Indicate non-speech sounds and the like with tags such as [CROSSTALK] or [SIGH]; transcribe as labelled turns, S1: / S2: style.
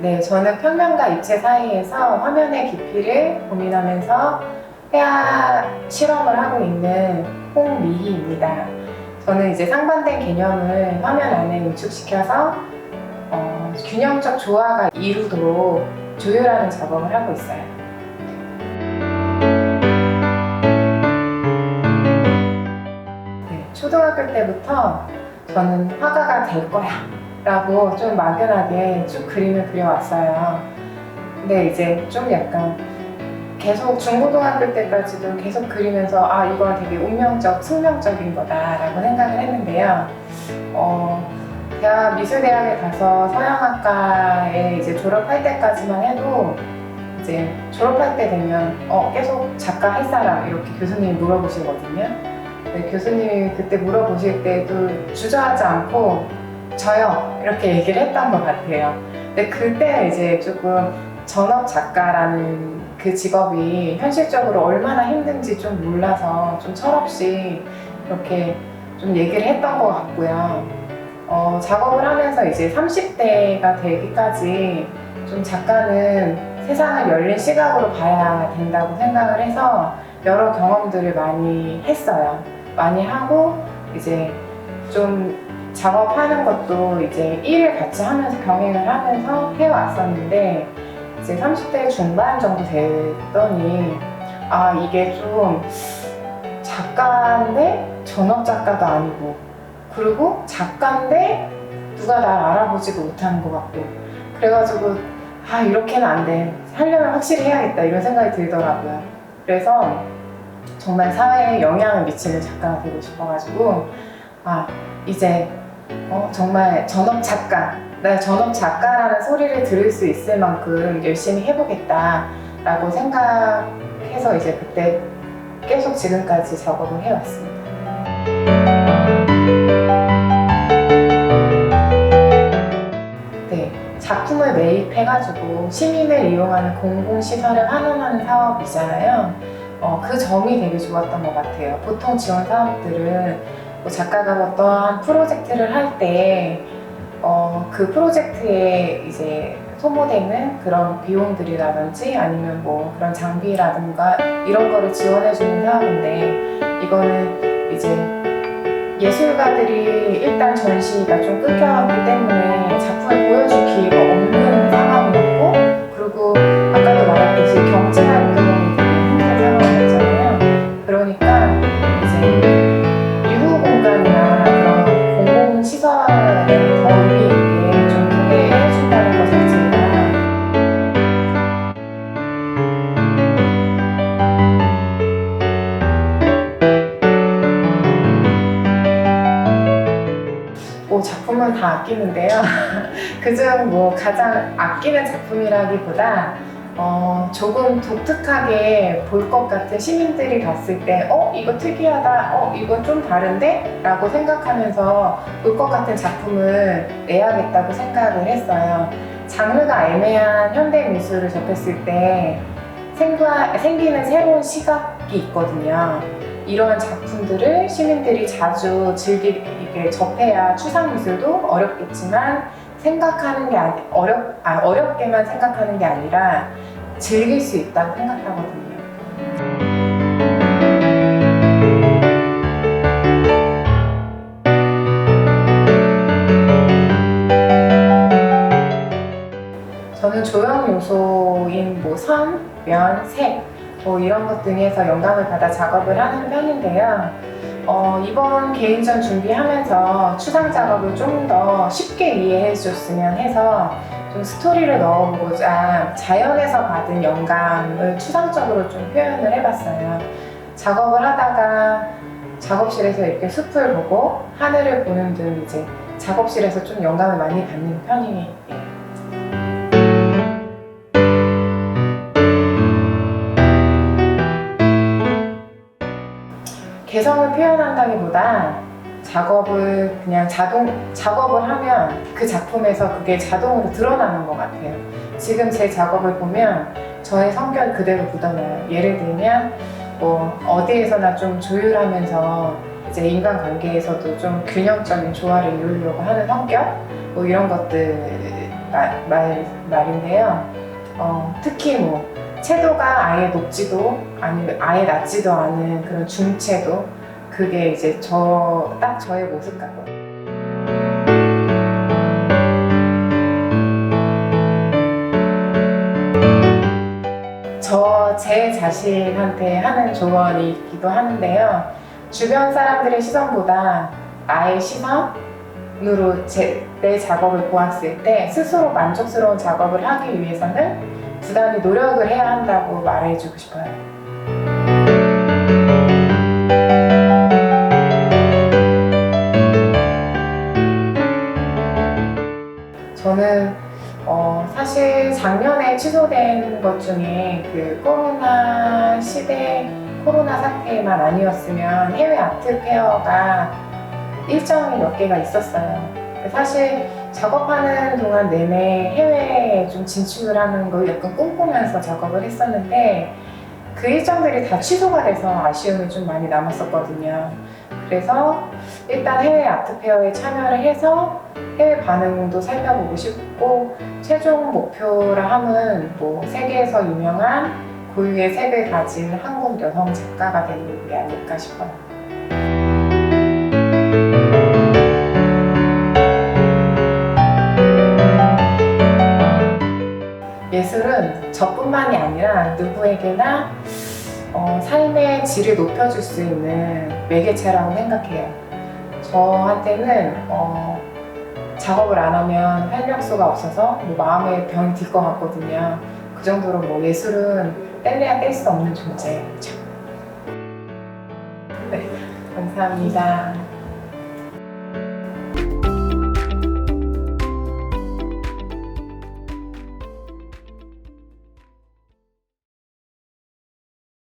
S1: 네, 저는 평면과 입체 사이에서 화면의 깊이를 고민하면서 회화 실험을 하고 있는 홍미희입니다. 저는 이제 상반된 개념을 화면 안에 응축시켜서 어, 균형적 조화가 이루도록 조율하는 작업을 하고 있어요. 네, 초등학교 때부터 저는 화가가 될 거야 라고 좀 막연하게 쭉 그림을 그려왔어요. 근데 이제 좀 약간 계속 중고등학교 때까지도 계속 그리면서 아 이건 되게 운명적, 숙명적인 거다라고 생각을 했는데요. 어, 대학 미술대학에 가서 서양학과에 이제 졸업할 때까지만 해도 이제 졸업할 때 되면 어 계속 작가 할 사람 이렇게 교수님이 물어보시거든요. 근데 교수님이 그때 물어보실 때도 주저하지 않고 저요 이렇게 얘기를 했던 것 같아요. 근데 그때 이제 조금 전업 작가라는 그 직업이 현실적으로 얼마나 힘든지 좀 몰라서 좀 철없이 이렇게 좀 얘기를 했던 것 같고요. 어, 작업을 하면서 이제 30대가 되기까지 좀 작가는 세상을 열린 시각으로 봐야 된다고 생각을 해서 여러 경험들을 많이 했어요. 많이 하고 이제 좀 작업하는 것도 이제 일을 같이 하면서 병행을 하면서 해왔었는데 이제 30대 중반 정도 됐더니 아 이게 좀 작가인데 전업 작가도 아니고 그리고 작가인데 누가 날 알아보지도 못하는 것 같고 그래가지고 아 이렇게는 안 돼. 하려면 확실히 해야겠다 이런 생각이 들더라고요. 그래서 정말 사회에 영향을 미치는 작가가 되고 싶어가지고 아 이제 어, 정말 전업 작가 나 전업 작가라는 소리를 들을 수 있을 만큼 열심히 해보겠다라고 생각해서 이제 그때 계속 지금까지 작업을 해왔습니다. 네, 작품을 매입해가지고 시민을 이용하는 공공시설을 환원하는 사업이잖아요. 어, 그 점이 되게 좋았던 것 같아요. 보통 지원 사업들은 뭐 작가가 어떠한 프로젝트를 할 때, 어, 그 프로젝트에 이제 소모되는 그런 비용들이라든지 아니면 뭐 그런 장비라든가 이런 거를 지원해주는 사업인데, 이거는 이제 예술가들이 일단 전시가 좀 끊겨왔기 때문에 작품은 다 아끼는데요. [LAUGHS] 그중 뭐 가장 아끼는 작품이라기보다 어, 조금 독특하게 볼 것 같은 시민들이 봤을 때, 어, 이거 특이하다, 어, 이건 좀 다른데? 라고 생각하면서 볼 것 같은 작품을 내야겠다고 생각을 했어요. 장르가 애매한 현대 미술을 접했을 때 생과, 생기는 새로운 시각이 있거든요. 이러한 작품들을 시민들이 자주 즐기게 접해야 추상 미술도 어렵겠지만 생각하는 게 아니 어렵 아, 어렵게만 생각하는 게 아니라 즐길 수 있다고 생각하거든요. 저는 조형 요소인 뭐 선, 면, 색, 뭐 이런 것 등에서 영감을 받아 작업을 하는 편인데요. 어, 이번 개인전 준비하면서 추상 작업을 좀 더 쉽게 이해해 줬으면 해서 좀 스토리를 넣어보고자 자연에서 받은 영감을 추상적으로 좀 표현을 해봤어요. 작업을 하다가 작업실에서 이렇게 숲을 보고 하늘을 보는 등 이제 작업실에서 좀 영감을 많이 받는 편이에요. 개성을 표현한다기보다 작업을 그냥 자동 작업을 하면 그 작품에서 그게 자동으로 드러나는 것 같아요. 지금 제 작업을 보면 저의 성격 그대로 묻어나요. 예를 들면 뭐 어디에서나 좀 조율하면서 이제 인간 관계에서도 좀 균형적인 조화를 이루려고 하는 성격 뭐 이런 것들이 말, 말, 말인데요. 어, 특히 뭐 채도가 아예 높지도 아니면 아예 낮지도 않은 그런 중채도 그게 이제 저 딱 저의 모습 같거든요. 저 제 자신한테 하는 조언이기도 하는데요. 주변 사람들의 시선보다 나의 시선으로 제, 내 작업을 보았을 때 스스로 만족스러운 작업을 하기 위해서는 부단히 노력을 해야 한다고 말해주고 싶어요. 저는 어, 사실 작년에 취소된 것 중에 그 코로나 시대 코로나 사태만 아니었으면 해외 아트 페어가 일정이 몇 개가 있었어요. 사실 작업하는 동안 내내 해외에 좀 진출을 하는 걸 약간 꿈꾸면서 작업을 했었는데 그 일정들이 다 취소가 돼서 아쉬움이 좀 많이 남았었거든요. 그래서 일단 해외 아트 페어에 참여를 해서 해외 반응도 살펴보고 싶고 최종 목표라 함은 뭐 세계에서 유명한 고유의 색을 가진 한국 여성 작가가 되는 게 아닐까 싶어요. 누구에게나 어, 삶의 질을 높여줄 수 있는 매개체라고 생각해요. 저한테는 어, 작업을 안 하면 활력소가 없어서 뭐 마음에 병이 들 것 같거든요. 그 정도로 뭐 예술은 뗄래야 뗄 수 없는 존재죠. 네, 감사합니다.